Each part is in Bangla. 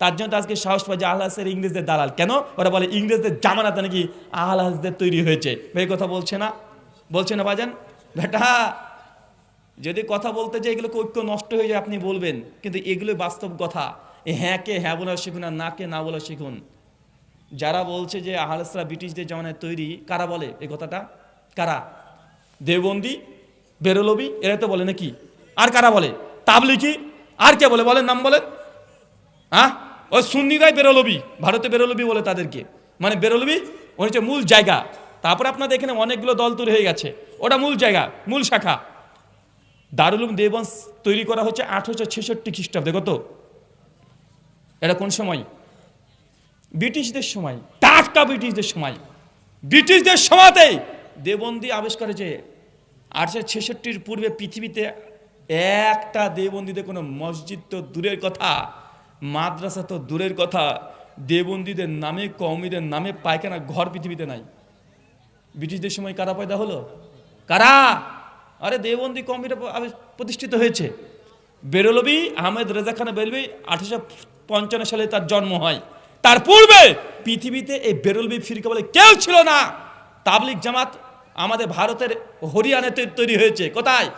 তার জন্য আজকে সাহস পায় যে আহলাসের ইংরেজদের দালাল। কেন? ওরা বলে ইংরেজদের জামানাতে নাকি আহলাসদের তৈরি হয়েছে। এই কথা বলছে না। বলছে না বাজান? বেটা, যদি কথা বলতে যে এগুলো ঐক্য নষ্ট হয়ে যায়, আপনি বলবেন। কিন্তু এগুলো বাস্তব কথা। হ্যাঁ কে হ্যাঁ বলা শিখুন আর না কে, না বলা শিখুন। যারা বলছে যে আহলাসরা ব্রিটিশদের জামানায় তৈরি, কারা বলে এই কথাটা? কারা? দেওবন্দি, বেরোলবি, এরা তো বলে নাকি? আর কারা বলে? তাবলিকি আর কে বলে? বলেন, নাম বলেন। হ্যাঁ ওই সুন্নিরাই বেরোলবি, ভারতে বেরোলবি বলে তাদেরকে। মানে বেরোলবি, ওই হচ্ছে মূল জায়গা। তারপরে আপনাদের এখানে অনেকগুলো দল তৈরি হয়ে গেছে। ওটা মূল জায়গা, মূল শাখা। দারুলুম দেবংশ তৈরি করা হচ্ছে আঠারোশো ছেষট্টি খ্রিস্টাব্দে, কত? এটা কোন সময়? ব্রিটিশদের সময়। টাটকা ব্রিটিশদের সময়। ব্রিটিশদের সময়তেই দেবন্দি আবিষ্কার হয়েছে। আটশো ছেষট্টির পূর্বে পৃথিবীতে একটা দেবন্দিতে কোনো মসজিদ তো দূরের কথা। মাদ্রাসা তো দূরের কথা। দেবন্দিদের নামে কৌমিদের নামে পায়খানা ঘর পৃথিবীতে নাই। ব্রিটিশদের সময় কারা পয়দা হলো? কারা? আরে দেবন্দি কমিটা প্রতিষ্ঠিত হয়েছে। বেরলবি, আহমেদ রেজা খান বেরলবি, আঠারোশো পঞ্চান্ন সালে তার জন্ম হয়। তার পূর্বে পৃথিবীতে এই বেরলবি ফিরকা বলে কেউ ছিল না। তাবলিক জামাত আমাদের ভারতের হরিয়ানাতে তৈরি হয়েছে। কোথায়?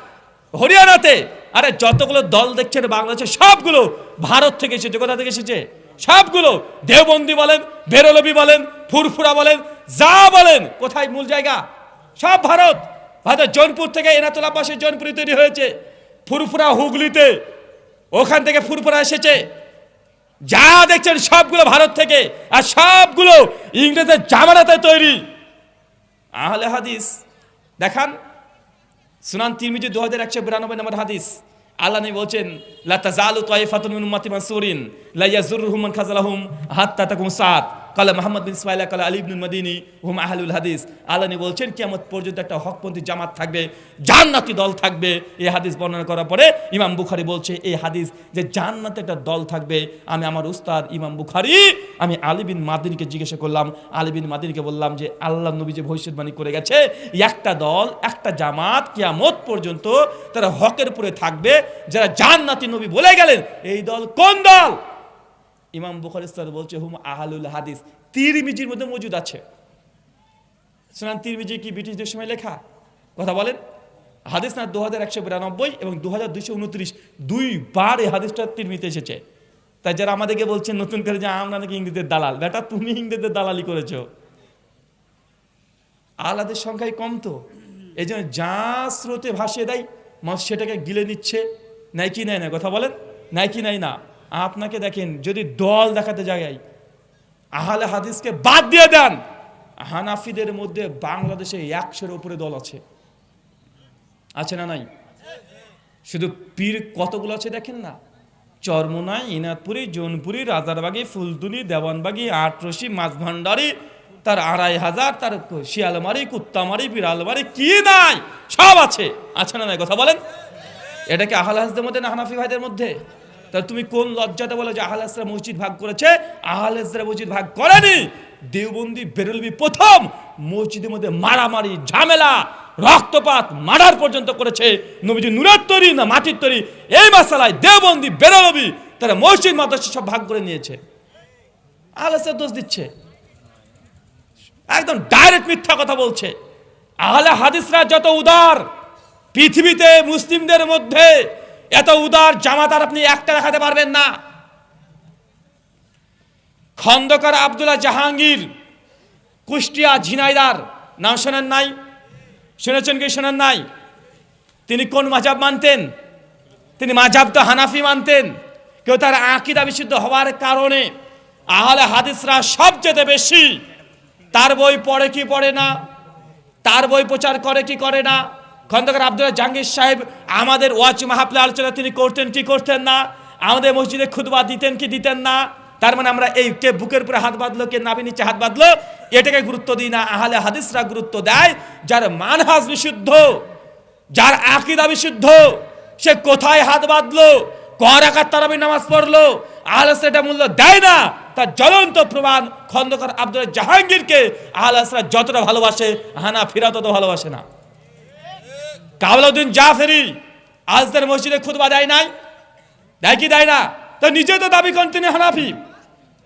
হরিয়ানাতে। আরে যতগুলো দল দেখছেন বাংলাদেশে, সবগুলো ভারত থেকে এসেছে। কোথা থেকে এসেছে? সবগুলো। দেওবন্দি বলেন, বেরলবি বলেন, ফুরফুরা বলেন, যা বলেন, কোথায় মূল জায়গা? সব ভারত। ভারতের জৌনপুর থেকে এনাতলা পাশে জৌনপুরি তৈরি হয়েছে। ফুরফুরা হুগলিতে। ওখান থেকে ফুরফুরা এসেছে। যা দেখছেন সবগুলো ভারত থেকে, আর সবগুলো ইংরেজের জামানাতে তৈরি। আহলে হাদিস, দেখান। সুনান তিরমিজি দু হাজার একশো বিরানব্বই নম্বর হাদিস আল্লাহ নবী বলছেন লা তাজালু তাইফাতুন মিন উম্মতি মানসুরিন লা ইয়াজুরুহুম মান খাযালাহুম হাত্তা তাকুম সাত কালা মোহাম্মদ বিন ইসমাইল কালা আলী ইবনুল মদিনী হুম আহলুল হাদিস আল্লাহ নবী বলছেন, কিয়ামত পর্যন্ত একটা হকপন্থী জামাত থাকবে, জান্নাতি দল থাকবে। এই হাদিস বর্ণনা করার পরে ইমাম বুখারি বলছে, এই হাদিস যে জান্নাতে একটা দল থাকবে, আমি আমার উস্তাদ ইমাম বুখারি, আমি আলী বিন মাদিনীকে জিজ্ঞাসা করলাম। আলী বিন মাদিনীকে বললাম যে, আল্লাহ নবী যে ভবিষ্যৎবাণী করে গেছে, একটা দল, একটা জামাত কিয়ামত পর্যন্ত তারা হকের উপরে থাকবে। যারা জান্নাতি নবী বলে গেলেন, এই দল কোন দল? ইমাম বুখারি ইস্তাদ বলছে, হুম, আহালুল হাদিস। তিরমিজির মধ্যে মজুদ আছে। সুনান তিরমিজি কি ব্রিটিশদের সময় লেখা? কথা বলেন। হাদিস না দু হাজার একশো বিরানব্বই এবং দু হাজার দুইশো উনত্রিশ দুইবার এই হাদিসটা তিরমিতে এসেছে। তাই যারা আমাদেরকে বলছেন, নতুন করে যে আমরা নাকি ইংরেজদের দালাল। বেটা, তুমি ইংরেজদের দালালি করেছ। আলাদের সংখ্যায় কম তো। এই জন্য যা স্রোতে ভাসিয়ে দেয়, মানুষ সেটাকে গিলে নিচ্ছে। নাই কি নেয় না, কথা বলেন? নাই কি নাই না। আপনাকে দেখেন, যদি দল দেখাতে যায় আহলে হাদিসকে বাদ দিয়ে দেন, হানাফিদের মধ্যে বাংলাদেশে একশোর উপরে দল আছে। আছে না নাই? শুধু পীর কতগুলো আছে দেখেন না? চরমোনাই ইনাদপুরি জোনপুরি, রাজারবাগি ফুলতুলি দেওয়ানবাগি, আটরশি মাঝভান্ডারি তার আড়াই হাজার, তার শিয়ালমারি, কুত্তামারি, বিড়ালমারি, কি নাই? সব আছে। আছে না নাই? কথা বলেন? এটা কি আহল মধ্যে না হানাফি ভাইদের মধ্যে? তাহলে তুমি কোন লজ্জাতে বলো যে আহল হাসরা মসজিদ ভাগ করেছে? আহল হাসরা মসজিদ ভাগ করেনি। দেওবন্দি বেরলবি প্রথম, মসজিদের মধ্যে মারামারি, ঝামেলা, রক্তপাত মারার পর্যন্ত করেছে। নবীজি নুরের তৈরি না মাটির তৈরি? এই মাসালায় দেওবন্দি বেরলবি তারা মসজিদ, মাদ্রাসা সব ভাগ করে নিয়েছে। আহল হাসরা দোষ দিচ্ছে। একদম ডাইরেক্ট মিথ্যা কথা বলছে। আহলে হাদিসরা যত উদার, পৃথিবীতে মুসলিমদের মধ্যে এত উদার জামাতার আপনি একটা দেখাতে পারবেন না। খন্দকার আবদুল্লাহ জাহাঙ্গীর, কুষ্টিয়া ঝিনাইদার, নাম শোনেন নাই? শুনেছেন কি শোনেন নাই? তিনি কোন মাজাব মানতেন? তিনি মাজাব তো হানাফি মানতেন। কেউ তার আঁকিদা বিশুদ্ধ হওয়ার কারণে আহলে হাদিসরা সবচেয়ে বেশি তার বই পড়ে কি পড়ে না? তার বই প্রচার করে কি করে না? খন্দকার আব্দুল জাহাঙ্গীর সাহেব, আমাদের ওয়াচ মাহাপলে আলোচনা তিনি করতেন, কি করতেন না? আমাদের মসজিদে খুদবা দিতেন কি দিতেন না? তার মানে আমরা এই কে বুকের উপরে হাত বাঁধলো, কে নাবি নিচে হাত বাঁধলো, এটাকে গুরুত্ব দিই না, আহলে হাদিসরা গুরুত্ব দেয়, যার মানহাজ বিশুদ্ধ, যার আকিদা বিশুদ্ধ, সে কোথায় হাত বাঁধলো করাকার তারাবি নামাজ পড়ল আহলাসরা মূল্য দেয় না, তার জ্বলন্ত প্রমাণ খন্দকার আব্দুল জাহাঙ্গীরকে আহলাসরা যতটা ভালোবাসে হানা ফিরা তত ভালোবাসে না। কাবলাউদ্দিন জাফেরি আজদের মসজিদে খুতবা দেয় নাই? দেয় কি দেয় না? তো নিজে তো দাবি করেন তিনি হানাফি।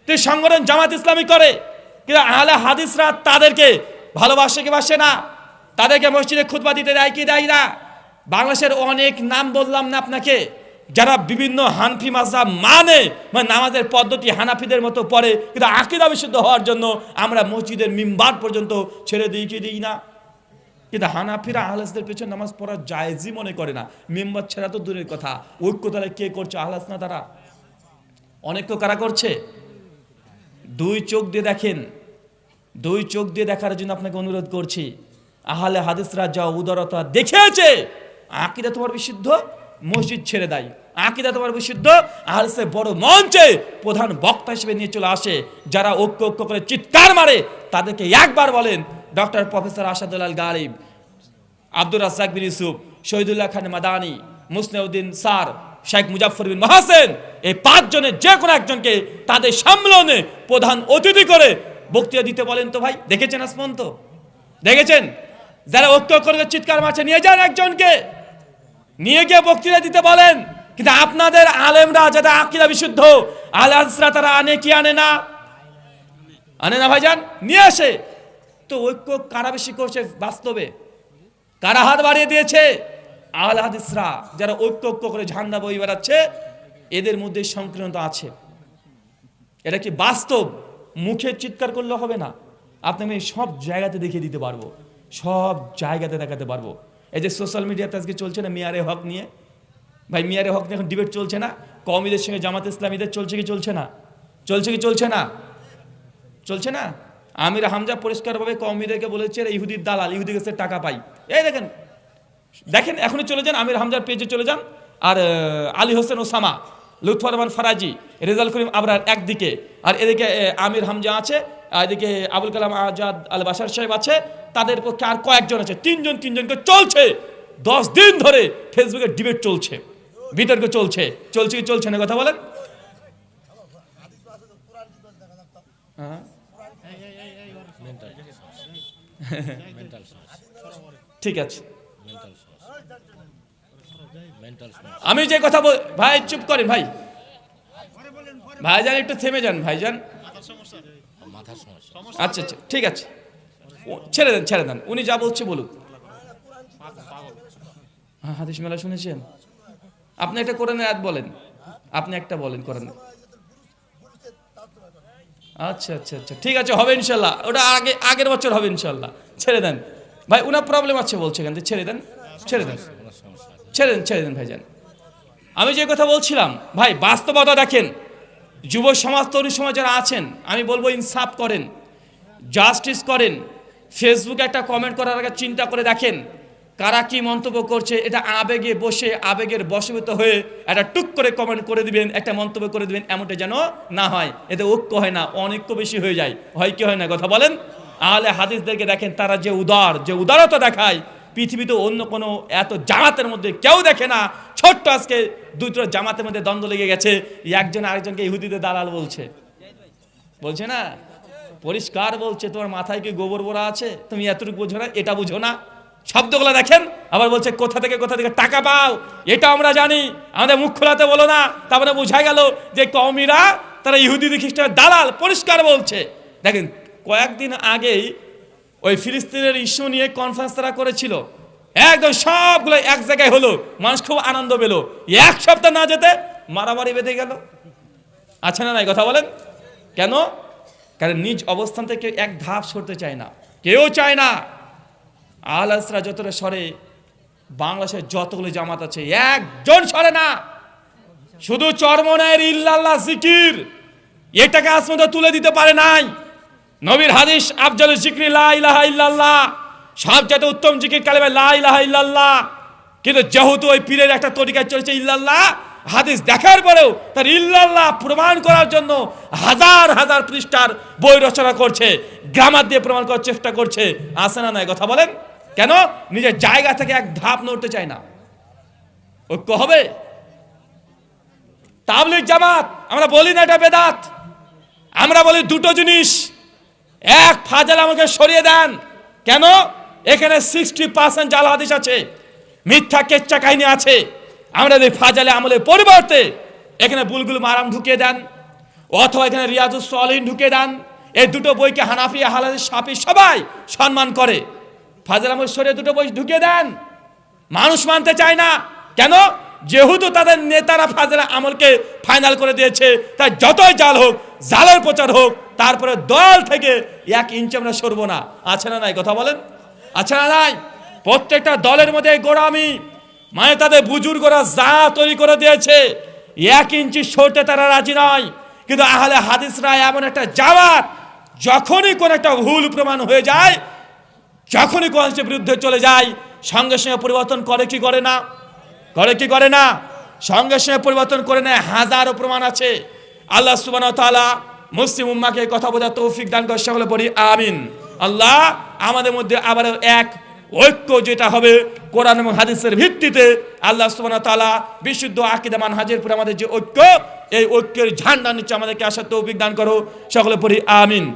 তিনি সংগঠন জামাত ইসলামী করে। কিন্তু আহলে হাদিসরা তাদেরকে ভালোবাসে কি বাসে না? তাদেরকে মসজিদে খুতবা দিতে দেয় কি দেয় না? বাংলাদেশের অনেক নাম বললাম না আপনাকে। যারা বিভিন্ন হানফি মাযহাব মানে মানে নামাজের পদ্ধতি হানাফিদের মতো পড়ে, কিন্তু আকিদা বিশুদ্ধ হওয়ার জন্য আমরা মসজিদের মিম্বার পর্যন্ত ছেড়ে দিই কি দিই না? কিন্তু হানাফিরা আহলাসদের পেছনে নামাজ পড়া জায়েজই মনে করে না। মেম্বার ছেড়া তো দূরের কথা। ঐক্য তাহলে কে করছে? আহলাস না তারা? অনেক তো কারা করছে? দুই চোখ দিয়ে দেখেন। দুই চোখ দিয়ে দেখার জন্য আপনাকে অনুরোধ করছি। আহলে হাদিসরা যা উদারতা দেখেছে আকিদা তোমার বিশুদ্ধ, মসজিদ ছেড়ে দেয়। আকিদা তোমার বিশুদ্ধ, আহলসে বড় মঞ্চে প্রধান বক্তা হিসেবে নিয়ে চলে আসে। যারা ঐক্য ঐক্য করে চিৎকার মারে, তাদেরকে একবার বলেন doctor professor Asadullah Galib, Abdur Razzak bin Yusuf, Shahidullah Khan Madani, Musneuddin sir Sheikh Muzaffar bin Mahasen, এই পাঁচজনের যে কোনো একজনকে তাদের সম্মেলনে প্রধান অতিথি করে বক্তৃতা দিতে বলেন তো ভাই। দেখেছেন আসমান তো? দেখেছেন? যারা ঐক্য করে চিৎকার মারছে, নিয়ে যান একজনকে। নিয়ে গিয়ে বক্তৃতা দিতে বলেন। কিন্তু আপনাদের আলেমরা যারা আকিরা বিশুদ্ধ আলাসরা তারা আনে কি আনে না? আনে না ভাইজান? নিয়ে আসে। তো ঐক্য কারা বেশি করছে বাস্তবে? কারা হাত বাড়িয়ে দিয়েছে? আল হাদিসরা, যারা ঐক্য ঐক্য করে ঝান্ডা বই বেড়াচ্ছে, এদের মধ্যে সংকীর্ণতা আছে। এটা কি বাস্তব? মুখে চিৎকার করলে হবে না। আপনাকে আমি সব জায়গাতে দেখিয়ে দিতে পারব। সব জায়গাতে দেখাতে পারব। এই যে সোশ্যাল মিডিয়াতে আজকে চলছে না মিয়ারে হক নিয়ে? ভাই, মিয়ারে হক নিয়ে এখন ডিবেট চলছে না? কমিদের সঙ্গে জামাত ইসলামীদের চলছে কি চলছে না? চলছে কি চলছে না? চলছে না? আমির হামজা পরিষ্কারভাবে কমিদেরকে বলেছে ইহুদির দালাল, ইহুদি কাছে টাকা পাই। এই দেখেন দেখেন, এখনই চলে যান, আমির হামজার পেজে চলে যান। আর আলী হোসেন ওসামা লুৎফর রহমান ফারাজি, রেজাল করিম আবরার একদিকে, আর এদিকে আমির হামজা আছে এদিকে আবুল কালাম আজাদ আল বাসার সাহেব আছে। তাদের পক্ষে আর কয়েকজন আছে, তিনজন, তিনজনকে চলছে। দশ দিন ধরে ফেসবুকে ডিবেট চলছে, বিতর্ক চলছে। চলছে কি চলছে না, কথা বলেন? হ্যাঁ। ঠিক আছে। আমি যে কথা বল ভাই চুপ করেন ভাই। ভাইজান একটু থেমে যান ভাইজান। আচ্ছা আচ্ছা ঠিক আছে। ছেড়ে দেন ছেড়ে দেন। উনি যা বলছে বলুক। হ্যাঁ হাদিস মেলা শুনেছেন? আপনি একটা কোরআনের আয়াত বলেন। আপনি একটা বলেন কোরআন আচ্ছা আচ্ছা আচ্ছা। ঠিক আছে, হবে ইনশাল্লাহ। ওটা আগে, আগের বছর হবে ইনশাল্লাহ। ছেড়ে দেন। ভাই ওনার প্রবলেম আছে বলছে কেন ছেড়ে দেন ছেড়ে দেন। ছেড়ে দেন ছেড়ে দেন, ভাইজান। আমি যে কথা বলছিলাম, ভাই, বাস্তবতা দেখেন। যুব সমাজ, তরুণ সমাজ যারা আছেন, আমি বলব ইনসাফ করেন। জাস্টিস করেন। ফেসবুকে একটা কমেন্ট করার আগে চিন্তা করে দেখেন। কারা কি মন্তব্য করছে, এটা আবেগে বসে, আবেগের বশীভূত হয়ে একটা টুক করে কমেন্ট করে দিবেন, একটা মন্তব্য করে দিবেন, এমনটা যেন না হয়। এতে ঐক্য হয় না, অনৈক্য বেশি হয়ে যায়। হয় কি হয় না, কথা বলেন? আহলে হাদিসদেরকে দেখেন, তারা যে উদার, যে উদারতা দেখায়, পৃথিবীতে অন্য কোনো এত জামাতের মধ্যে কেউ দেখে না। ছোট্ট আজকে দুটো জামাতের মধ্যে দ্বন্দ্ব লেগে গেছে একজন আরেকজনকে ইহুদিদের দালাল বলছে। বলছে না? পরিষ্কার বলছে, তোমার মাথায় কি গোবর বোরা আছে? তুমি এতটুকু বোঝো না, এটা বুঝো না। শব্দগুলো দেখেন, আবার বলছে, কোথা থেকে কোথা থেকে? টাকা পাও। এটা আমরা জানি। আমাদের মুখ খোলাতে বলো না। তারপরে বোঝা গেল যে কমিরা তারা ইহুদি খ্রিস্টানের দালাল, পরিষ্কার বলছে। দেখেন, কয়েকদিন আগেই ওই ফিলিস্তিনের ইস্যু নিয়ে কনফারেন্স তারা করেছিল। একদম সবগুলো এক জায়গায় হলো। মানুষ খুব আনন্দ পেল। এক সপ্তাহ না যেতে মারামারি বেঁধে গেল। আছে না নাই কথা বলেন? কেন? কারণ নিজ অবস্থান থেকে এক ধাপ সরতে চায় না। কেউ চায় না। আলাসরা যতটা সরে, বাংলাদেশের যতগুলো জামাত আছে, একজন সরে না। শুধু চরমনায়ের ইল্লাল্লাহ জিকির, এটাকে আসমত তুলে দিতে পারে নাই। নবীর হাদিস, আফজাল জিক্রি, লা ইলাহা ইল্লাল্লাহ। সবচেয়ে উত্তম জিকির কালেমা, লা ইলাহা ইল্লাল্লাহ। কিন্তু যেহেতু ওই পীরের একটা তরিকায় চলছে ইল্লাল্লাহ, হাদিস দেখার পরেও তার ইল্লাল্লাহ প্রমাণ করার জন্য হাজার হাজার পৃষ্ঠার বই রচনা করছে, গ্রামার দিয়ে প্রমাণ করার চেষ্টা করছে। আসে না কথা বলেন? কেন? নিজের জায়গা থেকে এক ধাপ নড়তে চায় না। ঐক্য হবে? তাবলিগ জামাত, আমরা বলি না এটা বেদাত। আমরা বলি দুটো জিনিস। এক, ফাজাল আমাকে সরিয়ে দেন। কেন? এখানে সিক্সটি পার্সেন্ট জাল হাদিস আছে। মিথ্যা কেচ্চা কাহিনী আছে। আমরা যদি ফাজালে আমলের পরিবর্তে এখানে বুলগুল মারাম ঢুকিয়ে দেন, অথবা এখানে রিয়াজুস সলিন ঢুকিয়ে দেন, এই দুটো বইকে হানাফি হালাদি সাপি সবাই সম্মান করে। ফাজল আহমদ সরে দুটো বই ঢুকিয়ে দেন। মানুষ মানতে চায় না। কেন? যেহেতু তাদের নেতারা ফাজেলা আমলকে ফাইনাল করে দিয়েছে, তাই যতই জাল হোক, জালের প্রচার হোক, তারপরে দল থেকে এক ইঞ্চ আমরা সরবো না। আছে না নাই? কথা বলেন? আছে না নাই? প্রত্যেকটা দলের মধ্যে গোড়ামি। মানে তাদের বুজুর্গরা যা তৈরি করে দিয়েছে, এক ইঞ্চি সরতে তারা রাজি নয়। কিন্তু আহলে হাদিসরা এমন একটা জামাত, যখনই কোন একটা ভুল প্রমাণ হয়ে যায় যখনই কোরআনের বিরুদ্ধে চলে যায়, সঙ্গে সঙ্গে পরিবর্তন করে কি করে না? করে কি করে না? সঙ্গে সঙ্গে পরিবর্তন করে নেয়, হাজারো প্রমাণ আছে। আল্লাহ সুবান তাআলা মুসলিম উম্মাকে কথা বোঝার তৌফিক দান করে সকলে পড়ি, আমিন। আল্লাহ আমাদের মধ্যে আবার এক ঐক্য যেটা হবে কোরআন এবং হাদিসের ভিত্তিতে, আল্লাহ সুবহানাহু ওয়া তাআলা বিশুদ্ধ আকীদা মানহাজের উপরে আমাদের যে ঐক্য, এই ঐক্যের ঝান্ডা নিচ্ছে আমাদেরকে আসার তৌফিক দান করো সকলে পড়ি, আমিন।